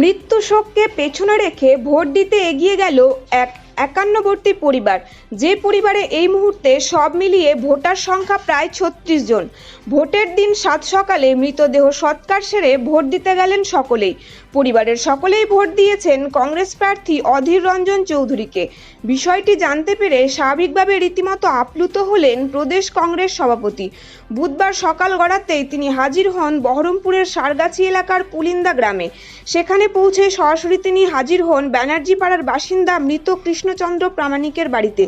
মৃত্যু শোককে পেছনে রেখে ভোট দিতে এগিয়ে গেল এক একান্নবর্তী পরিবার। যে পরিবারে এই মুহূর্তে সব মিলিয়ে ভোটার সংখ্যা প্রায় ছত্রিশ জন। ভোটের দিন সাত সকালে মৃতদেহ সৎকার সেরে ভোট দিতে গেলেন সকলেই। পরিবারের সকলেই ভোট দিয়েছেন কংগ্রেস প্রার্থী অধীর রঞ্জন চৌধুরীকে। বিষয়টি জানতে পেরে স্বাভাবিকভাবে রীতিমতো আপ্লুত হলেন প্রদেশ কংগ্রেস সভাপতি। বুধবার সকাল গড়াতেই তিনি হাজির হন বহরমপুরের সারগাছি এলাকার পুলিন্দা গ্রামে। সেখানে পৌঁছে সরাসরি তিনি হাজির হন ব্যানার্জি পাড়ার বাসিন্দা মৃত কৃষ্ণচন্দ্র প্রামাণিকের বাড়িতে।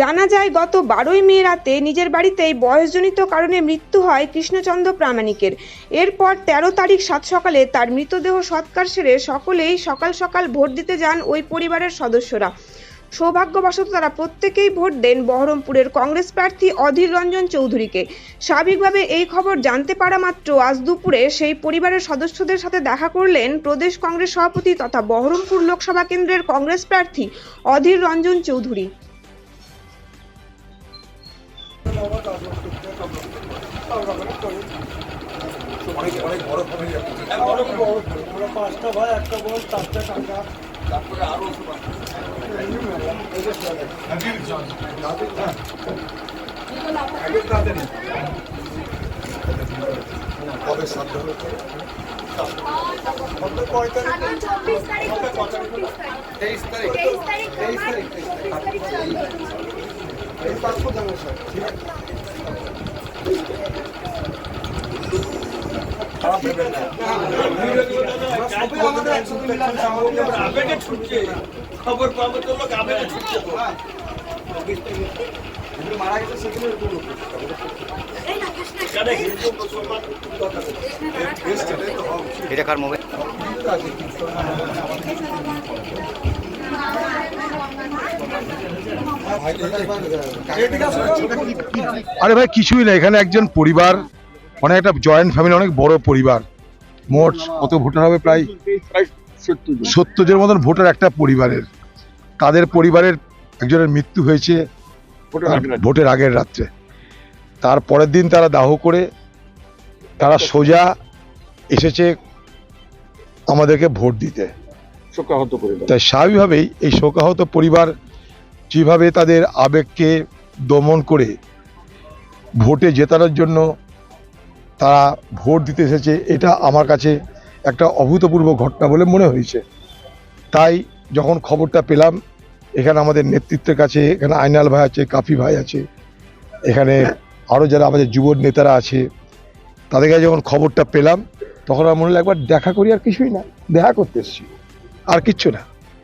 জানা যায়, গত বারোই মে রাতে নিজের বাড়িতেই বয়সজনিত কারণে মৃত্যু হয় কৃষ্ণচন্দ্র প্রামাণিকের। এরপর তেরো তারিখ সাত সকালে তার মৃতদেহ সৎকার সেরে সকলেই সকাল সকাল ভোট দিতে যান ওই পরিবারের সদস্যরা। সৌভাগ্যবশত তারা প্রত্যেকেই ভোট দেন বহরমপুরের কংগ্রেস প্রার্থী অধীর রঞ্জন চৌধুরীকে। স্বাভাবিকভাবে এই খবর জানতে পারা মাত্র আজ দুপুরে সেই পরিবারের সদস্যদের সাথে দেখা করলেন প্রদেশ কংগ্রেস সভাপতি তথা বহরমপুর লোকসভা কেন্দ্রের কংগ্রেস প্রার্থী অধীর রঞ্জন চৌধুরী। অনেক অনেক বড় ফ্যামিলি আপনাদের আমরা পাঁচটা ভাই একটা বোন চারটা টাকা তারপরে আরও কবে তারিখ? তেইশ তারিখ। তেইশ তারিখ তেইশ তারিখ তেইশ তারিখ। এটা কার মোবাইল? আরে ভাই কিছুই না এখানে একজন পরিবার অনেক একটা জয়েন্ট ফ্যামিলি অনেক বড় পরিবার। মোট কত ভোটার হবে? প্রায় সত্তর জন। মতন ভোটার একটা পরিবারের। তাদের পরিবারের একজনের মৃত্যু হয়েছে ভোটের আগের রাত্রে। তার পরের দিন তারা দাহ করে তারা সোজা এসেছে আমাদেরকে ভোট দিতে। শোকাহত করে তাই স্বাভাবিকভাবেই এই শোকাহত পরিবার যেভাবে তাদের আবেগকে দমন করে ভোটে জেতানোর জন্য তারা ভোট দিতে এসেছে এটা আমার কাছে একটা অভূতপূর্ব ঘটনা বলে মনে হয়েছে। তাই যখন খবরটা পেলাম এখানে আমাদের নেতৃত্বের কাছে এখানে আইনাল ভাই আছে কাফি ভাই আছে এখানে আরও যারা আমাদের যুব নেতারা আছে তাদের কাছে যখন খবরটা পেলাম তখন আমার মনে হলো একবার দেখা করি আর কিছুই না দেখা করতে এসেছি। আর কিচ্ছু না।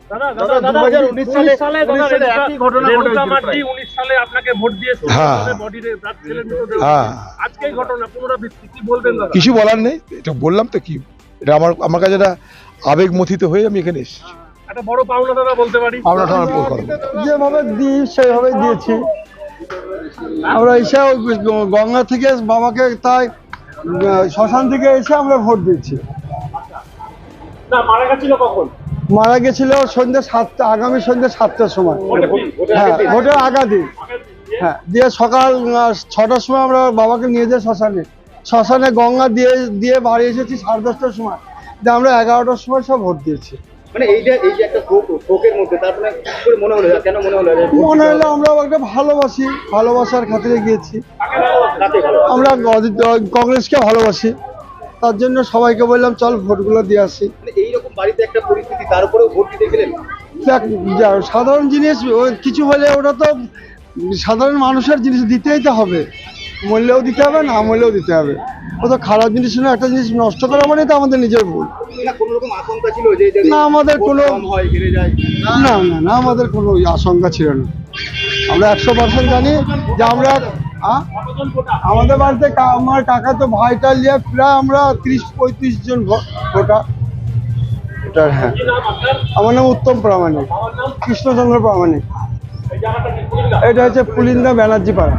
দাদা দাদা 2019 সালে দাদা একই ঘটনা ঘটেছিল মাটি 19 সালে আপনাকে ভোট দিয়েছে হ্যাঁ। মৃতদেহ হ্যাঁ। আজকেই ঘটনা পুনরাবৃত্তি কি বলবেন কিছু বলার নেই এটা বললাম তো কি এটা আমার আমার কাছে একটা আবেগ মথিত হয়ে আমি এখানে এসেছি। একটা বড় পাওনা দাদা বলতে পারি। যেভাবে দিই সেইভাবে দিয়েছি। আমরা এসে গঙ্গা থেকে বাবাকে তাই শ্মশান থেকে এসে আমরা ভোট দিয়েছি। না মারা গেছিল কখন? মারা গেছিল সন্ধ্যে সাতটা আগামী সন্ধ্যে সাতটার সময়। হ্যাঁ। ভোটের আগা দিন আগের দিন, দিয়ে হ্যাঁ দিয়ে সকাল ছটার সময় আমরা বাবাকে নিয়ে যাই শ্মশানে। শ্মশানে গঙ্গা দিয়ে দিয়ে বাড়ি এসেছি সাড়ে দশটার সময়। দিয়ে আমরা এগারোটার সময় সব ভোট দিয়েছি। মানে মনে হলো মনে হলো আমরা একটা ভালোবাসি ভালোবাসার খাতিরে গিয়েছি। আমরা কংগ্রেসকে ভালোবাসি। তার জন্য সবাইকে বললাম চল ভোটগুলো দিয়ে আসি। মানে বাড়িতে একটা পরিস্থিতি তার উপরেও ভোট দিতে গেলেন? সাধারণ জিনিস কিছু হলে ওটা তো সাধারণ মানুষের জিনিস দিতেই তো হবে। মূল্যেও দিতে হবে না মূল্যেও দিতে হবে। ও তো খারাপ জিনিস না একটা জিনিস নষ্ট করা মানে তো আমাদের নিজের ভুল। না কোনো রকম আশঙ্কা ছিল যে যদি না, আমাদের কোনো- না না না আমাদের কোনো আশঙ্কা ছিল না। আমরা একশো পার্সেন্ট জানি যে আমরা আমাদের বাড়িতে আমার কাকা তো ভাইটা নিয়ে প্রায় আমরা ত্রিশ পঁয়ত্রিশ জন ভোটার। ভোটার হ্যাঁ। আমার নাম উত্তম প্রামাণিক কৃষ্ণচন্দ্র প্রামাণিক। এটা হচ্ছে পুলিন্দা ব্যানার্জি পাড়া।